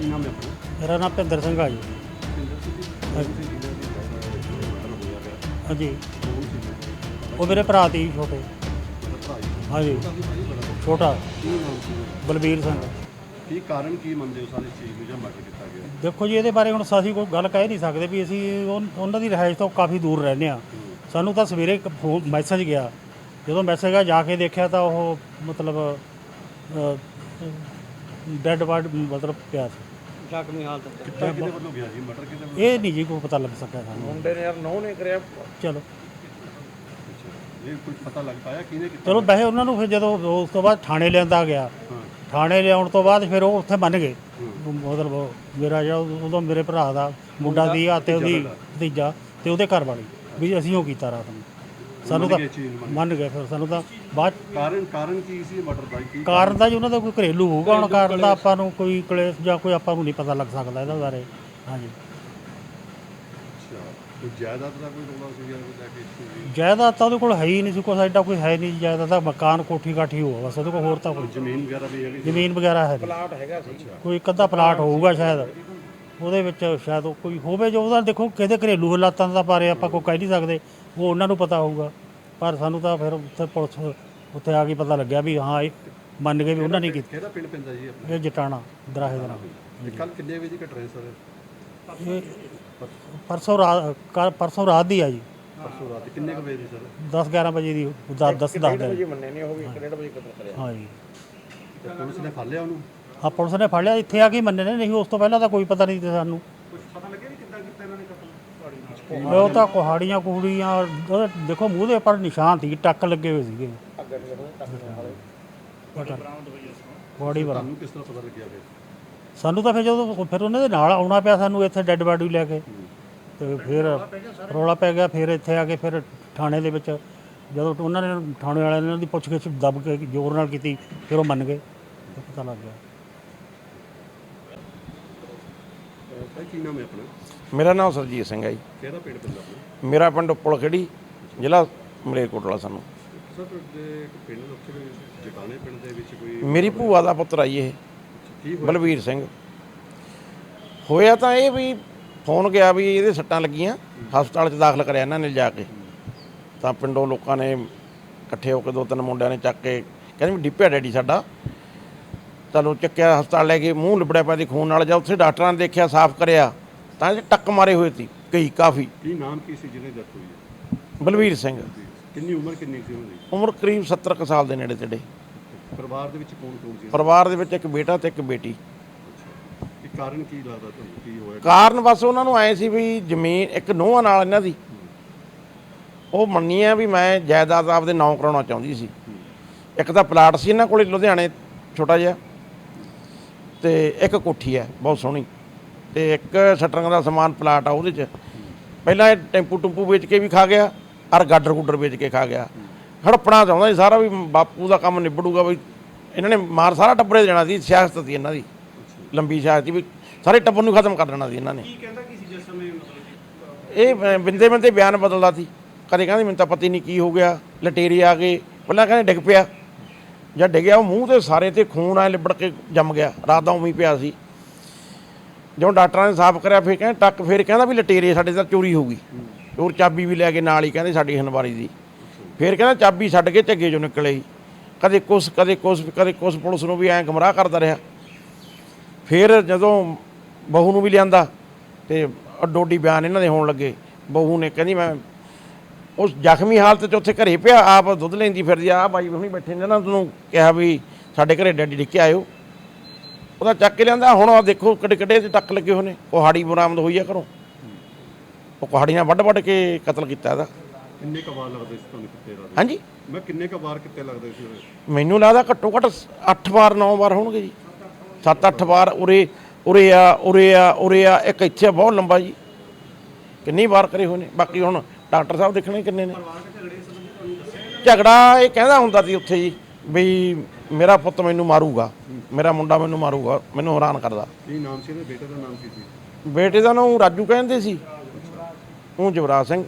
ਕੀ ਨਾਮ ਹੈ ਆਪਣਾ? ਮੇਰਾ ਨਾਮ ਭਿੰਦਰ ਸਿੰਘ ਆ ਜੀ। ਹਾਂਜੀ। ਉਹ ਮੇਰੇ ਭਰਾ ਤੀ ਛੋਟੇ। ਹਾਂਜੀ। ਛੋਟਾ? ਬਲਬੀਰ ਸਿੰਘ। ਕੀ ਕਾਰਨ ਕੀ ਮੰਨਦੇ ਹੋ ਸਾਰੇ ਚੀਜ਼ ਨੂੰ ਜਾਂ ਮਰਡਰ ਕੀਤਾ ਗਿਆ? ਦੇਖੋ ਜੀ ਇਹਦੇ ਬਾਰੇ ਹੁਣ ਅਸੀਂ ਕੋਈ ਗੱਲ ਕਹਿ ਨਹੀਂ ਸਕਦੇ ਵੀ ਅਸੀਂ ਉਨ- ਉਹਨਾਂ ਦੀ ਰਿਹਾਇਸ਼ ਤੋਂ ਕਾਫੀ ਦੂਰ ਰਹਿੰਦੇ ਆ ਸਾਨੂੰ ਤਾਂ ਸਵੇਰੇ ਇੱਕ ਫੋਨ ਮੈਸੇਜ ਗਿਆ। ਜਦੋਂ ਮੈਸੇਜ ਆ ਜਾ ਕੇ ਦੇਖਿਆ ਤਾਂ ਉਹ ਮਤਲਬ ਡੈੱਡ ਬਾਡ ਮਤਲਬ ਪਿਆ ਸੀ। ਜ਼ਖਮੀ ਹਾਲਤ ਚ ਕਿੱਥੇ ਕਿਹਦੇ ਵੱਲੋਂ ਗਿਆ ਜੀ? ਮਰਡਰ ਕਿਹਦੇ ਵੱਲੋਂ ਇਹ ਨਹੀਂ ਜੀ ਕੋਈ ਪਤਾ ਲੱਗ ਸਕਿਆ ਸਾਨੂੰ। ਮੁੰਡੇ ਨੇ ਯਾਰ ਨੌ ਨੇ ਕਰਿਆ। ਚਲੋ। ਇਹ ਕੁਝ ਪਤਾ ਲੱਗ ਪਾਇਆ ਕਿਹਨੇ ਕੀਤਾ? ਚਲੋ ਵੈਸੇ ਉਹਨਾਂ ਨੂੰ ਫਿਰ ਜਦੋਂ ਉਸ ਤੋਂ ਬਾਅਦ ਥਾਣੇ ਲਿਆਂਦਾ ਗਿਆ। ਥਾਣੇ ਲਿਆਉਣ ਤੋਂ ਬਾਅਦ ਫਿਰ ਉਹ ਉੱਥੇ ਮੰਨ ਗਏ। ਮਤਲਬ ਮੇਰਾ ਜਿਹੜਾ ਉਦੋਂ ਮੇਰੇ ਭਰਾ ਦਾ ਮੁੰਡਾ ਦੀ ਆ ਤੇ ਉਹਦੀ ਭਤੀਜਾ ਤੇ ਉਹਦੇ ਘਰ ਵਾਲੀ ਵੀ ਅਸੀਂ ਉਹ ਕੀਤਾ ਰਾਤ ਨੂੰ। ਸਾਨੂੰ ਤਾਂ ਮੰਨ ਗਏ ਫਿਰ ਸਾਨੂੰ ਤਾਂ ਬਾਅਦ ਕਾਰਨ ਕਾਰਨ ਕੀ ਸੀ ਮਰਡਰ ਦਾ? ਕੀ ਕਾਰਨ ਦਾ ਜੀ ਉਹਨਾਂ ਦਾ ਕੋਈ ਘਰੇਲੂ ਹੋਊਗਾ ਹੁਣ ਕਾਰਨ ਦਾ ਆਪਾਂ ਨੂੰ ਕੋਈ ਕਲੇਸ਼ ਜਾਂ ਕੋਈ ਆਪਾਂ ਨੂੰ ਨਹੀਂ ਪਤਾ ਲੱਗ ਸਕਦਾ ਇਹਦਾ ਬਾਰੇ। ਹਾਂਜੀ। ਅੱਛਾ ਕੋਈ ਜਾਇਦਾਦ ਦਾ ਕੋਈ ਰੋਲਾ ਸੀ ਜਾਂ ਕੋਈ ਲੈ ਕੇ ਵੀ? ਜਾਇਦਾਦ ਤਾਂ ਉਹਦੇ ਕੋਲ ਹੈ ਹੀ ਨਹੀਂ ਸੀ ਕੋਈ ਐਡਾ ਕੋਈ ਹੈ ਨਹੀਂ ਜਾਇਦਾਦ ਦਾ ਮਕਾਨ ਕੋਠੀ ਕਾਠੀ ਹੋਊਗਾ ਬਸ ਉਹਦੇ ਕੋਲ ਹੋਰ ਤਾਂ ਕੋਈ ਜ਼ਮੀਨ ਵਗੈਰਾ ਵੀ ਹੈਗੀ ਜ਼ਮੀਨ ਵਗੈਰਾ ਹੈ ਨਹੀਂ। ਪਲਾਟ ਹੈਗਾ ਸੀ। ਕੋਈ ਇੱਕ ਅੱਧਾ ਪਲਾਟ ਹੋਊਗਾ ਸ਼ਾਇਦ। ਉਹਦੇ ਵਿੱਚ ਸ਼ਾਇਦ ਉਹ ਕੋਈ ਹੋਵੇ ਜੋ ਉਹਦਾ ਦੇਖੋ ਕਿਹਦੇ ਘਰੇਲੂ ਹਾਲਾਤਾਂ ਦਾ ਬਾਰੇ ਆਪਾਂ ਕੋਈ ਕਹਿ ਨਹੀਂ ਸਕਦੇ ਉਹ ਉਹਨਾਂ ਨੂੰ ਪਤਾ ਹੋਊਗਾ। ਪਰ ਸਾਨੂੰ ਤਾਂ ਫਿਰ ਉੱਥੇ ਪੁਲਿਸ ਉੱਥੇ ਆ ਕੇ ਪਤਾ ਲੱਗਿਆ ਵੀ ਹਾਂ ਇਹ ਮੰਨ ਗਏ ਵੀ ਉਹਨਾਂ ਨੇ ਕੀਤਾ। ਕਿਹੜਾ ਪਿੰਡ ਪੈਂਦਾ ਜੀ ਆਪਣਾ? ਇਹ ਜਟਾਣਾ ਦਰਾਹੇ ਦਾ ਨਾਮ। ਕੱਲ ਕਿੰਨੇ ਵਜੇ ਦੀ ਘਟਨਾ ਹੈ ਸਰ? ਇਹ ਪਰਸੋਂ ਰਾਤ ਕੱਲ੍ਹ ਪਰਸੋਂ ਰਾਤ ਦੀ ਆ ਜੀ। ਪਰਸੋਂ ਰਾਤ ਕਿੰਨੇ ਕੁ ਵਜੇ ਦੀ ਸਰ? 10 11 ਵਜੇ ਦੀ 10 10 10 ਵਜੇ ਦੇ ਮੰਨੇ ਨੇ ਉਹ ਵੀ? 1:30 ਵਜੇ ਕਤਲ ਕਰਿਆ ਹਾਂ ਜੀ। ਤੇ ਪੁਲਿਸ ਨੇ ਫੜ ਲਿਆ ਉਹਨੂੰ? ਆ ਪੁਲਿਸ ਨੇ ਫੜ ਲਿਆ ਇੱਥੇ ਆ ਕੇ ਹੀ ਮੰਨੇ ਨੇ। ਨਹੀਂ ਉਸ ਤੋਂ ਪਹਿਲਾਂ ਤਾਂ ਕੋਈ ਪਤਾ ਨਹੀਂ ਸੀ ਸਾਨੂੰ ਕੁਝ ਪਤਾ ਲੱਗਿਆ ਵੀ ਕਿੱਦਾਂ ਕੀਤਾ ਇਹਨਾਂ ਨੇ ਕਤਲ ਉਹ ਤਾਂ ਕੁਹਾੜੀਆਂ ਕੁਹੜੀਆਂ ਉਹਦੇ ਦੇਖੋ ਮੂੰਹ ਦੇ ਉੱਪਰ ਨਿਸ਼ਾਨ ਸੀ ਟੱਕ ਲੱਗੇ ਹੋਏ ਸੀਗੇ। ਬੋਡੀ ਬਰਾ ਤੁਹਾਨੂੰ ਕਿਸ ਤਰ੍ਹਾਂ ਪਤਾ ਲੱਗਿਆ ਫਿਰ? ਸਾਨੂੰ ਤਾਂ ਫਿਰ ਜਦੋਂ ਫਿਰ ਉਹਨਾਂ ਦੇ ਨਾਲ ਆਉਣਾ ਪਿਆ ਸਾਨੂੰ ਇੱਥੇ ਡੈੱਡ ਬਾਡੀ ਲੈ ਕੇ। ਤੇ ਫਿਰ ਰੌਲਾ ਪੈ ਗਿਆ ਫਿਰ ਇੱਥੇ ਆ ਕੇ ਫਿਰ ਥਾਣੇ ਦੇ ਵਿੱਚ ਜਦੋਂ ਉਹਨਾਂ ਨੇ ਥਾਣੇ ਵਾਲਿਆਂ ਨੇ ਉਹਨਾਂ ਦੀ ਪੁੱਛਗਿੱਛ ਦੱਬ ਕੇ ਜ਼ੋਰ ਨਾਲ ਕੀਤੀ ਫਿਰ ਉਹ ਮੰਨ ਗਏ ਤੇ ਪਤਾ ਲੱਗ ਗਿਆ। ਭਾਈ ਕੀ ਨਾਮ ਹੈ ਆਪਣਾ? ਮੇਰਾ ਨਾਮ ਸਰਜੀਤ ਸਿੰਘ ਹੈ ਜੀ। ਕਿਹੜਾ ਪਿੰਡ ਪੈਂਦਾ ਆਪਣਾ? ਮੇਰਾ ਪਿੰਡ ਪੁਲਖੜੀ ਜ਼ਿਲ੍ਹਾ ਮਲੇਰਕੋਟਲਾ ਸਾਨੂੰ। ਸਰ ਤੁਹਾਡੇ ਇੱਕ ਪਿੰਡ ਦੇ ਉੱਥੇ ਜਟਾਣੇ ਪਿੰਡ ਦੇ ਵਿੱਚ ਕੋਈ ਮੇਰੀ ਭੂਆ ਦਾ ਪੁੱਤਰ ਆਈ ਇਹ ਕੀ ਹੋਇਆ? ਬਲਵੀਰ ਸਿੰਘ। ਹੋਇਆ ਤਾਂ ਇਹ ਵੀ ਫੋਨ ਗਿਆ ਵੀ ਇਹਦੇ ਸੱਟਾਂ ਲੱਗੀਆਂ ਹਸਪਤਾਲ 'ਚ ਦਾਖਲ ਕਰਿਆ ਇਹਨਾਂ ਨੇ ਜਾ ਕੇ। ਤਾਂ ਪਿੰਡੋਂ ਲੋਕਾਂ ਨੇ ਇਕੱਠੇ ਹੋ ਕੇ ਦੋ ਤਿੰਨ ਮੁੰਡਿਆਂ ਨੇ ਚੱਕ ਕੇ ਕਹਿੰਦੇ ਵੀ ਡਿੱਪਿਆ ਡੈਡੀ ਸਾਡਾ। ਚਲੋ ਚੱਕਿਆ ਹਸਪਤਾਲ ਲੈ ਕੇ ਮੂੰਹ ਲਿਬੜਿਆ ਪਿਆ ਦੀ ਖੂਨ ਨਾਲ ਜਾਂ ਉੱਥੇ ਡਾਕਟਰਾਂ ਨੇ ਦੇਖਿਆ ਸਾਫ਼ ਕਰਿਆ। ਤਾਂ ਇਹ ਟੱਕ ਮਾਰੇ ਹੋਏ ਸੀ ਕਈ ਕਾਫੀ। ਕੀ ਨਾਮ ਕੀ ਸੀ ਜਿਹਨੇ ਡੈਥ ਹੋਈ ਹੈ? ਬਲਵੀਰ ਸਿੰਘ। ਕਿੰਨੀ ਉਮਰ ਕਿੰਨੀ ਸੀ ਉਹਦੀ ਉਮਰ ਕਰੀਬ 70 ਕੁ ਸਾਲ ਦੇ ਨੇੜੇ ਤੇੜੇ। ਪਰਿਵਾਰ ਦੇ ਵਿੱਚ ਕੌਣ ਕੌਣ ਸੀ? ਪਰਿਵਾਰ ਦੇ ਵਿੱਚ ਇੱਕ ਬੇਟਾ ਤੇ ਇੱਕ ਬੇਟੀ। ਇਹ ਕਾਰਨ ਕੀ ਲੱਗਦਾ ਤੁਹਾਨੂੰ? ਕੀ ਹੋਇਆ? ਕਾਰਨ ਬਸ ਉਹਨਾਂ ਨੂੰ ਆਏ ਸੀ ਵੀ ਜ਼ਮੀਨ ਇੱਕ ਨੋਹਾਂ ਨਾਲ ਇਹਨਾਂ ਦੀ। ਉਹ ਮੰਨੀ ਆ ਵੀ ਮੈਂ ਜਾਇਦਾਦ ਆਪਦੇ ਨਾਂ ਕਰਾਉਣਾ ਚਾਹੁੰਦੀ ਸੀ। ਇੱਕ ਤਾਂ ਪਲਾਟ ਸੀ ਇਹਨਾਂ ਕੋਲੇ ਲੁਧਿਆਣੇ ਛੋਟਾ ਜਿਹਾ। ਤੇ ਇੱਕ ਕੋਠੀ ਹੈ ਬਹੁਤ ਸੋਹਣੀ। ਤੇ ਇੱਕ ਸ਼ਟਰਿੰਗ ਦਾ ਸਮਾਨ ਪਲਾਟ ਆ ਉਹਦੇ 'ਚ। ਪਹਿਲਾਂ ਇਹ ਟੈਂਪੂ ਟੁੰਪੂ ਵੇਚ ਕੇ ਵੀ ਖਾ ਗਿਆ ਔਰ ਗਾਡਰ ਗੁੱਡਰ ਵੇਚ ਕੇ ਖਾ ਗਿਆ। ਹੜਪਣਾ ਚਾਹੁੰਦਾ ਸੀ ਸਾਰਾ ਵੀ ਬਾਪੂ ਦਾ ਕੰਮ ਨਿਬੜੂਗਾ ਵੀ ਇਹਨਾਂ ਨੇ ਮਾਰ ਸਾਰਾ ਟੱਬਰੇ ਦੇਣਾ ਸੀ ਸਿਆਸਤ ਸੀ ਇਹਨਾਂ ਦੀ। ਲੰਬੀ ਸਿਆਸਤ ਸੀ ਵੀ ਸਾਰੇ ਟੱਬਰ ਨੂੰ ਖਤਮ ਕਰ ਦੇਣਾ ਸੀ ਇਹਨਾਂ ਨੇ। ਕੀ ਕਹਿੰਦਾ ਕੀ ਸੀ ਜਿਸ ਸਮੇਂ ਮਤਲਬ ਇਹ ਬਿੰਦੇ ਬਿੰਦੇ ਬਿਆਨ ਬਦਲਦਾ ਸੀ। ਕਦੇ ਕਹਿੰਦੇ ਮੈਨੂੰ ਤਾਂ ਪਤਾ ਨਹੀਂ ਕੀ ਹੋ ਗਿਆ ਲਟੇਰੇ ਆ ਗਏ ਪਹਿਲਾਂ ਕਹਿੰਦੇ ਡਿੱਗ ਪਿਆ। ਜਦ ਡਿੱਗਿਆ ਉਹ ਮੂੰਹ ਤੇ ਸਾਰੇ ਤੇ ਖੂਨ ਆ ਲਿਬੜ ਕੇ ਜੰਮ ਗਿਆ ਰਾਤ ਦਾ ਉਵੇਂ ਹੀ ਪਿਆ ਸੀ। ਜਦੋਂ ਡਾਕਟਰਾਂ ਨੇ ਸਾਫ਼ ਕਰਿਆ ਫਿਰ ਕਹਿੰਦੇ ਟੱਕ ਫਿਰ ਕਹਿੰਦਾ ਵੀ ਲਟੇਰੇ ਸਾਡੇ ਤਾਂ ਚੋਰੀ ਹੋ ਗਈ। ਹੋਰ ਚਾਬੀ ਵੀ ਲੈ ਕੇ ਨਾਲ ਹੀ ਕਹਿੰਦੇ ਸਾਡੀ ਹਨਵਾਰੀ ਦੀ। ਫਿਰ ਕਹਿੰਦਾ ਚਾਬੀ ਛੱਡ ਕੇ ਝੱਗੇ ਚੋਂ ਨਿਕਲੇ ਕਦੇ ਕੁਛ ਕਦੇ ਕੁਛ ਕਦੇ ਕੁਛ ਪੁਲਿਸ ਨੂੰ ਵੀ ਐਂ ਗਮਰਾਹ ਕਰਦਾ ਰਿਹਾ। ਫਿਰ ਜਦੋਂ ਬਹੂ ਨੂੰ ਵੀ ਲਿਆਂਦਾ ਤੇ ਡੋਡੀ ਬਿਆਨ ਇਹਨਾਂ ਦੇ ਹੋਣ ਲੱਗੇ। ਬਹੂ ਨੇ ਕਹਿੰਦੀ ਮੈਂ ਉਸ ਜ਼ਖਮੀ ਹਾਲਤ 'ਚ ਉੱਥੇ ਘਰੇ ਪਿਆ ਆਪ ਦੁੱਧ ਲੈਂਦੀ ਫਿਰਦੀ ਆ। ਬਾਈ ਹੁਣੀ ਬੈਠੇ ਨੇ ਨਾ ਤੁਹਾਨੂੰ ਕਿਹਾ ਵੀ ਸਾਡੇ ਘਰੇ ਡੈਡੀ ਡਿੱਕੇ ਆਇਓ। ਉਹਦਾ ਚੱਕ ਕੇ ਲਿਆਂਦਾ ਹੁਣ ਆ ਦੇਖੋ ਕਿੱਡੇ ਕਿੱਡੇ ਤੇ ਟੱਕ ਲੱਗੇ ਹੋਏ ਨੇ। ਕੁਹਾੜੀ ਬਰਾਮਦ ਹੋਈ ਆ ਘਰੋਂ। ਉਹ ਕੁਹਾੜੀਆਂ ਵੱਢ ਵੱਢ ਕੇ ਕਤਲ ਕੀਤਾ ਇਹਦਾ। ਕਿੰਨੇ ਕੁ ਵਾਰ ਲੱਗਦੇ ਸੀ ਤੁਹਾਨੂੰ ਕਿੱਤੇ ਦਾ ਹਾਂਜੀ? ਮੈਂ ਕਿੰਨੇ ਕੁ ਵਾਰ ਕਿੱਤੇ ਲੱਗਦੇ ਸੀ? ਮੈਨੂੰ ਲੱਗਦਾ ਘੱਟੋ ਘੱਟ 8 ਵਾਰ 9 ਵਾਰ ਹੋਣਗੇ ਜੀ। 7-8 ਵਾਰ ਉਰੇ ਉਰੇ ਆ ਉਰੇ ਆ ਉਰੇ ਆ ਇੱਕ ਇੱਥੇ ਬਹੁਤ ਲੰਬਾ ਜੀ। ਕਿੰਨੀ ਵਾਰ ਕਰੇ ਹੋਏ ਨੇ। ਬਾਕੀ ਹੁਣ ਡਾਕਟਰ ਸਾਹਿਬ ਦੇਖਣੇ ਕਿੰਨੇ ਨੇ। ਝਗੜਾ ਇਹ ਕਹਿੰਦਾ ਹੁੰਦਾ ਸੀ ਉੱਥੇ ਜੀ। ਵੀ ਮੇਰਾ ਪੁੱਤ ਮੈਨੂੰ ਮਾਰੂਗਾ ਮੇਰਾ ਮੁੰਡਾ ਮੈਨੂੰ ਮਾਰੂਗਾ ਮੈਨੂੰ ਹੈਰਾਨ ਕਰਦਾ। ਕੀ ਨਾਮ ਸੀ ਇਹਦੇ? ਬੇਟੇ ਦਾ ਨਾਮ ਕੀ ਸੀ? ਬੇਟੇ ਦਾ ਨਾਮ ਰਾਜੂ ਕਹਿੰਦੇ ਸੀ। ਉਹ ਜਵਰਾਜ ਸਿੰਘ।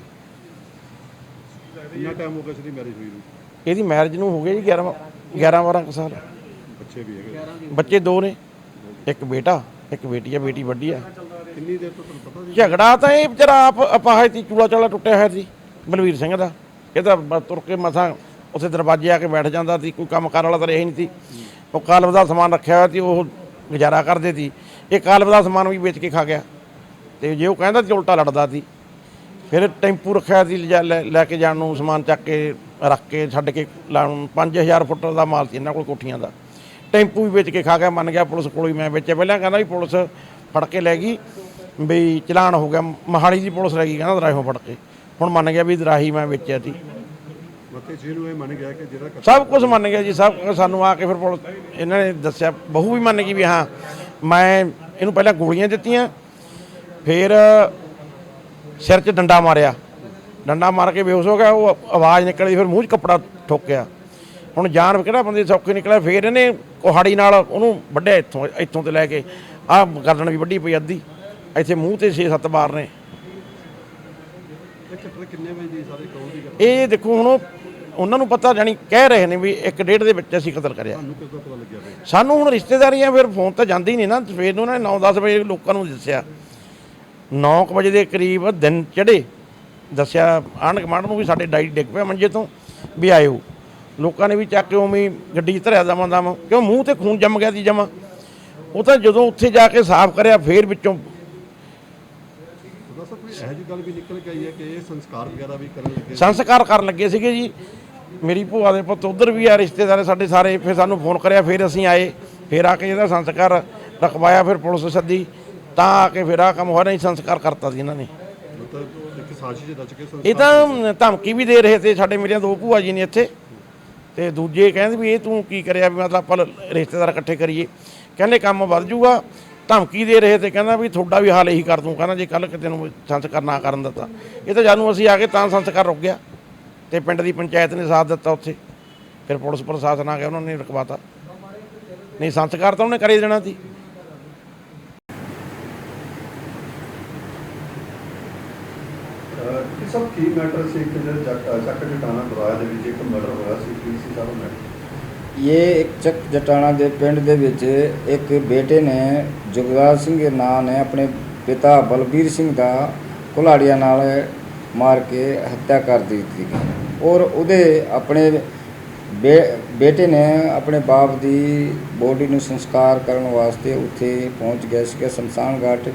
ਕਿੰਨਾ ਟਾਈਮ ਹੋ ਗਿਆ ਸੀ ਮੈਰਿਜ ਹੋਈ ਨੂੰ? ਇਹਦੀ ਮੈਰਿਜ ਨੂੰ ਹੋ ਗਏ ਜੀ 11 11 12 ਕੁ ਸਾਲ। ਬੱਚੇ ਵੀ ਹੈਗੇ। ਬੱਚੇ ਦੋ ਨੇ ਇੱਕ ਬੇਟਾ ਇੱਕ ਬੇਟੀ ਆ ਬੇਟੀ ਵੱਡੀ ਆ। ਕਿੰਨੀ ਦੇਰ ਤੋਂ ਤੁਹਾਨੂੰ ਪਤਾ ਸੀ? ਝਗੜਾ ਤਾਂ ਇਹ ਵਿਚਾਰਾ ਆਪ ਅਪਾਹਜ ਸੀ ਚੂਲਾ ਚਾਲਾ ਟੁੱਟਿਆ ਹੋਇਆ ਸੀ ਬਲਵੀਰ ਸਿੰਘ ਦਾ। ਇਹ ਤਾਂ ਤੁਰ ਕੇ ਮਸਾਂ ਉੱਥੇ ਦਰਵਾਜ਼ੇ ਆ ਕੇ ਬੈਠ ਜਾਂਦਾ ਸੀ, ਕੋਈ ਕੰਮ ਕਰਨ ਵਾਲਾ ਤਾਂ ਰਿਹਾ ਨਹੀਂ ਸੀ। ਉਹ ਕਾਲਬ ਦਾ ਸਮਾਨ ਰੱਖਿਆ ਹੋਇਆ ਸੀ, ਉਹ ਗੁਜ਼ਾਰਾ ਕਰਦੇ ਸੀ। ਇਹ ਕਾਲਬ ਦਾ ਸਮਾਨ ਵੀ ਵੇਚ ਕੇ ਖਾ ਗਿਆ। ਤੇ ਜੇ ਉਹ ਕਹਿੰਦਾ ਸੀ ਉਲਟਾ ਲੜਦਾ ਸੀ, ਫਿਰ ਟੈਂਪੂ ਰੱਖਿਆ ਸੀ, ਲਿਜਾ- ਲੈ ਲੈ ਕੇ ਜਾਣ ਨੂੰ ਸਮਾਨ ਚੱਕ ਕੇ, ਰੱਖ ਕੇ, ਛੱਡ ਕੇ ਲਾਉਣ 5000 ਫੁੱਟ ਦਾ ਮਾਲ ਸੀ ਇਹਨਾਂ ਕੋਲ ਕੋਠੀਆਂ ਦਾ। ਟੈਂਪੂ ਵੀ ਵੇਚ ਕੇ ਖਾ ਗਿਆ, ਮੰਨ ਗਿਆ ਪੁਲਿਸ ਕੋਲ ਹੀ ਮੈਂ ਵੇਚਿਆ। ਪਹਿਲਾਂ ਕਹਿੰਦਾ ਵੀ ਪੁਲਿਸ ਫੜ ਕੇ ਲੈ ਗਈ ਵੀ ਚਲਾਨ ਹੋ ਗਿਆ, ਮਹਾਲੀ ਦੀ ਪੁਲਿਸ ਲੈ ਗਈ, ਕਹਿੰਦਾ ਦਰਾਹੋਂ ਫੜ ਕੇ। ਹੁਣ ਮੰਨ ਗਿਆ ਵੀ ਦਰਾਹੀ ਮੈਂ ਵੇਚਿਆ ਸੀ। ਮੱਤੇ ਜੀ ਨੂੰ ਇਹ ਮੰਨ ਗਿਆ ਕਿ ਜਿਹੜਾ ਕਤਲ ਸਭ ਕੁਝ ਮੰਨ ਗਿਆ ਜੀ ਸਭ ਸਾਨੂੰ ਆ ਕੇ ਫਿਰ ਪੁਲਿਸ ਇਹਨਾਂ ਨੇ ਦੱਸਿਆ ਬਹੂ ਵੀ ਮੰਨ ਗਈ ਵੀ ਹਾਂ ਮੈਂ ਇਹਨੂੰ ਪਹਿਲਾਂ ਗੋਲੀਆਂ ਦਿੱਤੀਆਂ ਫਿਰ ਸਿਰ 'ਚ ਡੰਡਾ ਮਾਰਿਆ। ਡੰਡਾ ਮਾਰ ਕੇ ਬੇਹੋਸ਼ ਹੋ ਗਿਆ ਉਹ ਆਵਾਜ਼ ਨਿਕਲੀ ਫਿਰ ਮੂੰਹ 'ਚ ਕੱਪੜਾ ਠੋਕਿਆ। ਹੁਣ ਜਾਨ ਕਿਹੜਾ ਬੰਦੇ ਸੌਖੇ ਨਿਕਲਿਆ ਫਿਰ ਇਹਨੇ ਕੁਹਾੜੀ ਨਾਲ ਉਹਨੂੰ ਵੱਢਿਆ ਇੱਥੋਂ ਇੱਥੋਂ ਤੇ ਲੈ ਕੇ। ਆਹ ਗਰਦਨ ਵੀ ਵੱਢੀ ਪਈ ਅੱਧੀ। ਇੱਥੇ ਮੂੰਹ ਤੇ 6-7 ਬਾਰ ਨੇ। ਇਹ ਕਤਲ ਕਿੰਨੇ ਵਜੇ ਦੀ ਸਾਰੇ ਕੌਣ ਦੀ ਗੱਲ ਇਹ ਦੇਖੋ ਹੁਣ ਉਹਨਾਂ ਨੂੰ ਪਤਾ ਜਾਣੀ ਕਹਿ ਰਹੇ ਨੇ ਵੀ ਇੱਕ ਡੇਢ ਦੇ ਵਿੱਚ ਅਸੀਂ ਕਤਲ ਕਰਿਆ। ਤੁਹਾਨੂੰ ਕਿਸ ਦਾ ਪਤਾ ਲੱਗਿਆ ਬਈ ਸਾਨੂੰ ਹੁਣ ਰਿਸ਼ਤੇਦਾਰੀਆਂ ਫਿਰ ਫੋਨ ਤਾਂ ਜਾਂਦੀ ਨਹੀਂ ਨਾ ਸਵੇਰ ਨੂੰ ਉਹਨਾਂ ਨੇ 9-10 ਵਜੇ ਲੋਕਾਂ ਨੂੰ ਦੱਸਿਆ। 9 ਵਜੇ ਦੇ ਕਰੀਬ ਦਿਨ ਚੜੇ ਦੱਸਿਆ ਆਂਢ ਗੁਆਂਢ ਨੂੰ ਵੀ ਸਾਡੇ ਡਾਈ ਡਿੱਗ ਪਿਆ ਮੰਜੇ ਤੋਂ ਵੀ ਆਇਓ। ਲੋਕਾਂ ਨੇ ਵੀ ਚੱਕ ਕੇ ਉਵੇਂ ਗੱਡੀ 'ਚ ਧਰਿਆ ਦਵਾਂ ਦਮ ਕਿਉਂ ਮੂੰਹ ਤੇ ਖੂਨ ਜੰਮ ਗਿਆ ਸੀ ਜਮਾ? ਉਹ ਤਾਂ ਜਦੋਂ ਉੱਥੇ ਜਾ ਕੇ ਸਾਫ਼ ਕਰਿਆ ਫੇਰ ਵਿੱਚੋਂ ਕੋਈ ਇਹੋ ਜਿਹੀ ਗੱਲ ਵੀ ਨਿਕਲ ਕੇ ਆਈ ਹੈ ਕਿ ਇਹ ਸੰਸਕਾਰ ਵਗੈਰਾ ਵੀ ਕਰਨ ਲੱਗੇ ਸੰਸਕਾਰ ਕਰਨ ਲੱਗੇ ਸੀਗੇ ਜੀ। ਮੇਰੀ ਭੂਆ ਦੇ ਪੁੱਤ ਉਧਰ ਵੀ ਆ ਰਿਸ਼ਤੇਦਾਰ ਸਾਡੇ ਸਾਰੇ ਫਿਰ ਸਾਨੂੰ ਫੋਨ ਕਰਿਆ ਫਿਰ ਅਸੀਂ ਆਏ ਫਿਰ ਆ ਕੇ ਇਹਦਾ ਸੰਸਕਾਰ ਰਖਵਾਇਆ ਫਿਰ ਪੁਲਿਸ ਸੱਦੀ ਤਾਂ ਆ ਕੇ ਫਿਰ ਆ ਕੰਮ ਹੋਇਆ ਨਹੀਂ ਸੰਸਕਾਰ ਕਰਤਾ ਸੀ ਇਹਨਾਂ ਨੇ। ਇਹ ਤਾਂ ਧਮਕੀ ਵੀ ਦੇ ਰਹੇ ਤੇ ਸਾਡੇ ਮੇਰੀਆਂ ਦੋ ਭੂਆ ਜੀ ਨੇ ਇੱਥੇ। ਤੇ ਦੂਜੇ ਕਹਿੰਦੇ ਵੀ ਇਹ ਤੂੰ ਕੀ ਕਰਿਆ ਵੀ ਮਤਲਬ ਆਪਾਂ ਰਿਸ਼ਤੇਦਾਰ ਇਕੱਠੇ ਕਰੀਏ। ਕਹਿੰਦੇ ਕੰਮ ਵੱਧ ਜੂਗਾ ਧਮਕੀ ਦੇ ਰਹੇ ਤੇ ਕਹਿੰਦਾ ਵੀ ਤੁਹਾਡਾ ਵੀ ਹਾਲ ਇਹੀ ਕਰ ਦੂੰ ਕਹਿੰਦਾ ਜੇ ਕੱਲ ਕਿਤੇ ਨੂੰ ਸੰਸਕਾਰ ਨਾ ਕਰਨ ਦਿੱਤਾ। ਇਹ ਤਾਂ ਜਾਨੂੰ ਅਸੀਂ ਆ ਕੇ ਤਾਂ ਸੰਸਕਾਰ ਰੁਕ ਗਿਆ। ਤੇ ਪਿੰਡ ਦੀ ਪੰਚਾਇਤ ਨੇ ਸਾਥ ਦਿੱਤਾ ਉੱਥੇ। ਫਿਰ ਪੁਲਿਸ ਪ੍ਰਸ਼ਾਸਨ ਆ ਗਿਆ ਉਹਨਾਂ ਨੇ ਰਖਵਾਤਾ ਨਹੀਂ ਸੰਸਕਾਰ ਤਾਂ ਉਹਨੇ ਕਰੇ ਦੇਣਾ ਸੀ। ਸਭ ਕੀ ਮੈਟਰ ਸੀ? ਕਿ ਜਿਹੜਾ ਚੱਕ ਜਟਾਣਾ ਦਰਾਇਆ ਦੇ ਵਿੱਚ ਇੱਕ ਮਰਡਰ ਹੋਇਆ ਸੀ ਕੀ ਸੀ ਸਾਰਾ ਮੈਟਰ ਇਹ ਇੱਕ ਚੱਕ ਜਟਾਣਾ ਦੇ ਪਿੰਡ ਦੇ ਵਿੱਚ ਇੱਕ ਬੇਟੇ ਨੇ ਜੁਗਰਾਜ ਸਿੰਘ ਦੇ ਨਾਂ ਨੇ ਆਪਣੇ ਪਿਤਾ ਬਲਬੀਰ ਸਿੰਘ ਦਾ ਕੁਲਾੜੀਆਂ ਨਾਲ ਮਾਰ ਕੇ ਹੱਤਿਆ ਕਰ ਦਿੱਤੀ। ਗਈ ਔਰ ਉਹਦੇ ਆਪਣੇ ਬੇਟੇ ਨੇ ਆਪਣੇ ਬਾਪ ਦੀ ਬੋਡੀ ਨੂੰ ਸੰਸਕਾਰ ਕਰਨ ਵਾਸਤੇ ਉੱਥੇ ਪਹੁੰਚ ਗਿਆ ਸੀ ਕਿ ਸ਼ਮਸ਼ਾਨ ਘਾਟ।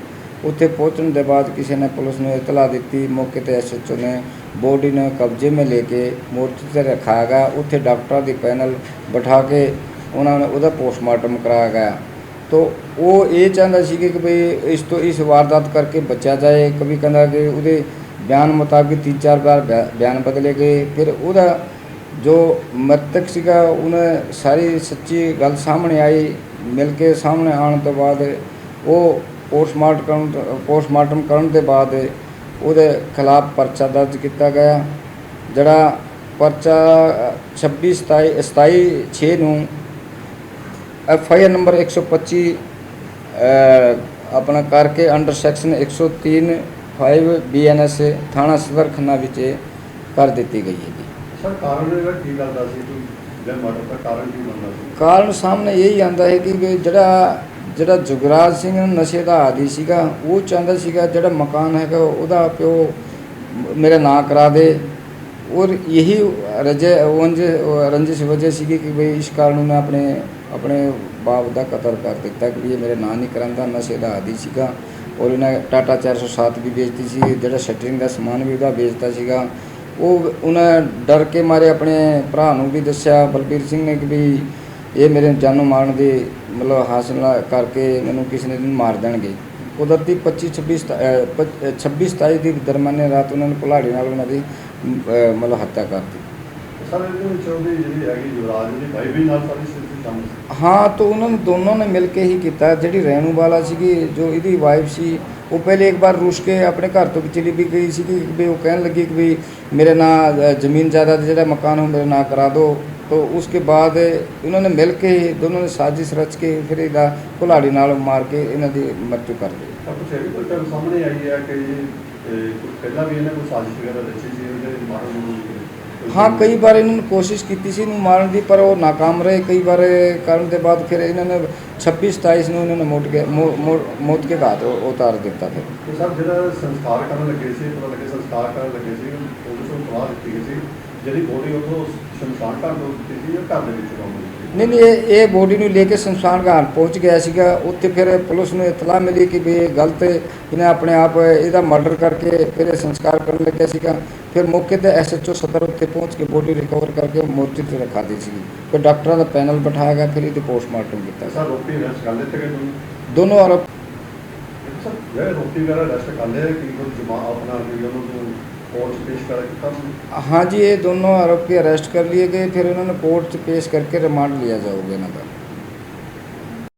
ਉੱਥੇ ਪਹੁੰਚਣ ਦੇ ਬਾਅਦ ਕਿਸੇ ਨੇ ਪੁਲਿਸ ਨੂੰ ਇਤਲਾਹ ਦਿੱਤੀ। ਮੌਕੇ ਤੇ ਐਸਐਚਓ ਨੇ ਬੋਡੀ ਨੂੰ ਕਬਜ਼ੇ ਮੇ ਲੈ ਕੇ ਮੋਰਚੇ ਤੇ ਰੱਖਾਇਆ ਗਿਆ। ਉੱਥੇ ਡਾਕਟਰਾਂ ਦੀ ਪੈਨਲ ਬਿਠਾ ਕੇ ਉਹਨਾਂ ਨੇ ਉਹਦਾ ਪੋਸਟਮਾਰਟਮ ਕਰਾਇਆ ਗਿਆ। ਤੋ ਉਹ ਇਹ ਚਾਹੁੰਦਾ ਸੀ ਕਿ ਭਈ ਇਸ ਤੋਂ, ਇਸ ਵਾਰਦਾਤ ਕਰਕੇ ਬਚਿਆ ਜਾਏ। ਕਦੀ ਕਹਿੰਦਾ ਕਿ ਉਹਦੇ ਬਿਆਨ ਮੁਤਾਬਿਕ ਤਿੰਨ ਚਾਰ ਵਾਰ ਬਿਆ- ਬਿਆਨ ਬਦਲੇ ਗਏ। ਫਿਰ ਉਹਦਾ ਜੋ ਮ੍ਰਿਤਕ ਸੀਗਾ ਉਹਨੇ ਸਾਰੀ ਸੱਚੀ ਗੱਲ ਸਾਹਮਣੇ ਆਈ। ਮਿਲ ਕੇ ਸਾਹਮਣੇ ਆਉਣ ਤੋਂ ਬਾਅਦ ਉਹ ਪੋਸਟਮਾਰਟਮ ਕਰਨ ਪੋਸਟਮਾਰਟਮ ਕਰਨ ਦੇ ਬਾਅਦ ਉਹਦੇ ਖਿਲਾਫ ਪਰਚਾ ਦਰਜ ਕੀਤਾ ਗਿਆ ਜਿਹੜਾ ਪਰਚਾ ਅ, 26 27 27 6 ਨੂੰ ਐਫ ਆਈ ਆਰ ਨੰਬਰ 125 ਅ, ਆਪਣਾ ਕਰਕੇ under section 103 5 B N S ਥਾਣਾ ਸਦਰ ਖੰਨਾ ਵਿੱਚ ਕਰ ਦਿੱਤੀ ਗਈ ਹੈ ਜੀ ਸਰ ਕਾਰਨ ਜਿਹੜਾ ਕੀ ਗੱਲ ਦਾ ਸੀ? ਕੋਈ ਜਿਹੜਾ ਮਰਡਰ ਦਾ ਕਾਰਨ ਕੀ ਬਣਦਾ ਸੀ? ਕਾਰਨ ਸਾਹਮਣੇ ਇਹੀ ਆਂਦਾ ਹੈ ਕਿ ਵੀ ਜਿਹੜਾ ਜਿਹੜਾ ਜੁਗਰਾਜ ਸਿੰਘ ਨਸ਼ੇ ਦਾ ਆਦੀ ਸੀਗਾ ਉਹ ਚਾਹੁੰਦਾ ਸੀਗਾ ਜਿਹੜਾ ਮਕਾਨ ਹੈਗਾ ਉਹਦਾ ਪਿਓ ਮ- ਮੇਰਾ ਨਾਂ ਕਰਾ ਦੇ। ਔਰ ਯਹੀ ਰਜੇ ਉੰਜ ਰੰਜਿਸ਼ ਵਜ੍ਹਾ ਸੀਗੀ ਕਿ ਭਈ ਇਸ ਕਾਰਨ ਉਹਨੇ ਆਪਣੇ ਆਪਣੇ ਬਾਪ ਦਾ ਕਤਲ ਕਰ ਦਿੱਤਾ ਕਿ ਇਹ ਮੇਰੇ ਨਾਂ ਨਹੀਂ ਕਰਾਂਦਾ ਨਸ਼ੇ ਦਾ ਆਦੀ ਸੀਗਾ। ਔਰ ਇਹਨੇ ਟਾਟਾ 407 ਵੀ ਵੇਚਤੀ ਸੀ ਜਿਹੜਾ ਸ਼ਟਰਿੰਗ ਦਾ ਸਮਾਨ ਵੀ ਉਹਦਾ ਵੇਚਤਾ ਸੀਗਾ। ਉਹ ਉਹਨੇ ਡਰ ਕੇ ਮਾਰੇ ਆਪਣੇ ਭਰਾ ਨੂੰ ਵੀ ਦੱਸਿਆ ਬਲਬੀਰ ਸਿੰਘ ਨੇ ਕਿ ਵੀ ਇਹ ਮੇਰੇ ਜਾਨੋਂ ਮਾਰਨ ਦੀ ਮਤਲਬ ਹਾਸਲ ਕਰਕੇ ਮੈਨੂੰ ਕਿਸੇ ਨੇ ਮਾਰ ਦੇਣਗੇ। ਕੁਦਰਤੀ 25 26 ਸਤਾ- ਅਹ, ਪੱਚ- 26 27 ਦੀ ਦਰਮਿਆਨੇ ਰਾਤ ਉਹਨਾਂ ਨੇ ਕੁਲਾੜੀ ਨਾਲ ਉਹਨਾਂ ਦੀ ਮਤਲਬ ਹੱਤਿਆ ਕਰਤੀ ਸਰ ਇਹਦੇ ਵਿੱਚ ਉਹਦੀ ਜਿਹੜੀ ਹੈਗੀ ਯੁਵਰਾਜ ਦੀ ਭਾਈ ਵੀ ਨਾਲ ਸਾਰੀ ਸਥਿਤੀ ਸ਼ਾਮਲ ਸੀ ਹਾਂ ਤਾਂ ਉਹਨਾਂ ਨੇ ਦੋਨੋਂ ਨੇ ਮਿਲ ਕੇ ਹੀ ਕੀਤਾ ਜਿਹੜੀ ਰੈਣੂ ਵਾਲਾ ਸੀਗੀ ਜੋ ਇਹਦੀ ਵਾਈਫ ਸੀ ਉਹ ਪਹਿਲੇ ਇੱਕ ਵਾਰ ਰੁੱਸ ਕੇ ਆਪਣੇ ਘਰ ਤੋਂ ਚਲੀ ਵੀ ਗਈ ਸੀ ਕਿ ਵੀ ਉਹ ਕਹਿਣ ਲੱਗੀ ਕਿ ਵੀ ਮੇਰੇ ਨਾਂ ਅ, ਜ਼ਮੀਨ ਜਾਇਦਾਦ ਜਿਹੜਾ ਮਕਾਨ ਹੋ ਮੇਰੇ ਨਾਂ ਕਰਾ ਦਿਓ तो उसके बाद इन्होंने मिल के ही दोनों ने साजिश रच के फिर ਇਹਦਾ ਕੁਲਾੜੀ ਨਾਲ ਮਾਰ ਕੇ ਇਹਨਾਂ ਦੀ ਮਰਤੂ ਕਰ ਦਿੱਤੀ ਤਾਂ ਕੁਛ ਇਹ ਵੀ ਕੋਈ ਗੱਲ ਸਾਹਮਣੇ ਆਈ ਹੈ ਕਿ ਇਹ, ਇਹ, ਕੋਈ ਪਹਿਲਾਂ ਵੀ ਇਹਨੇ ਕੋਈ ਸਾਜ਼ਿਸ਼ ਵਗੈਰਾ ਰਚੀ ਸੀ ਇਹਦੇ ਮਾਰਨ ਨੂੰ ਕੋਈ ਹਾਂ, ਕਈ ਵਾਰ ਇਹਨਾਂ ਨੇ ਕੋਸ਼ਿਸ਼ ਕੀਤੀ ਸੀ ਇਹਨੂੰ ਮਾਰਨ ਦੀ, ਪਰ ਉਹ ਨਾਕਾਮ ਰਹੇ। ਕਈ ਵਾਰ ਕਰਨ ਦੇ ਬਾਅਦ ਫਿਰ ਇਹਨਾਂ ਨੇ 26 27 ਨੂੰ ਇਹਨਾਂ ਨੇ ਮੋਟ ਕੇ ਮੌਤ ਕੇ ਘਾਟ ਉਤਾਰ ਦਿੱਤਾ ਫਿਰ। ਤੇ ਜਿਹੜਾ ਸੰਸਕਾਰ ਕਰਨ ਲੱਗੇ ਸੀ, ਪਤਾ ਲੱਗੇ ਸੰਸਕਾਰ ਕਰਨ ਲੱਗੇ ਸੀ, ਪੁਲਿਸ ਨੂੰ ਸਲਾਹ ਦਿੱਤੀ ਸੀ, ਜਿਹੜੀ ਬੋਡੀ ਉਹ ਸ਼ਮਸ਼ਾਨ ਘਾਟ ਤੋਂ ਦਿੱਤੀ ਸੀ ਘਰ ਦੇ ਵਿੱਚ ਲਾਉਣੀ ਨਹੀਂ ਨਹੀਂ ਇਹ ਇਹ ਬੋਡੀ ਨੂੰ ਲੈ ਕੇ ਸ਼ਮਸ਼ਾਨ ਘਾਟ ਪਹੁੰਚ ਗਿਆ ਸੀਗਾ। ਉੱਥੇ ਫਿਰ ਪੁਲਿਸ ਨੂੰ ਇਤਲਾਹ ਮਿਲੀ ਕਿ ਵੀ ਇਹ ਗਲਤ ਇਹਨੇ ਆਪਣੇ ਆਪ ਇਹਦਾ ਮਰਡਰ ਕਰਕੇ ਫਿਰ ਇਹ ਸੰਸਕਾਰ ਕਰਨ ਲੱਗਿਆ ਸੀਗਾ। ਫਿਰ ਮੌਕੇ ਤੇ ਐਸਐਚਓ ਸਦਰ ਉੱਤੇ ਪਹੁੰਚ ਕੇ ਬੋਡੀ ਰਿਕਵਰ ਕਰਕੇ ਮੋਰਚੇ ਤੇ ਰਖਾ ਦਿੱਤੀ ਸੀਗੀ। ਫਿਰ ਡਾਕਟਰਾਂ ਦਾ ਪੈਨਲ ਬਿਠਾਇਆ ਗਿਆ ਫਿਰ ਇਹਦੇ ਪੋਸਟਮਾਰਟਮ ਕੀਤਾ ਸਰ ਰੋਪੀ ਰੈਸਟ ਕਰ ਲਿੱਤੇ ਗਏ ਦੋਨੋਂ ਆਰੋਪ ਸਰ ਜਿਹੜੇ ਰੋਪੀ ਵਗੈਰਾ ਰੈਸਟ ਕਰ ਲਿਆ ਕਿ ਕੋਈ ਜਮਾ ਆਪਣਾ ਵੀ ਉਹਨਾਂ कोर्ट में पेश करा था हाँ जी ये दोनों आरोपी अरेस्ट कर लिए गए फिर उन्होंने कोर्ट से पेश करके रिमांड लिया जाओगे इनका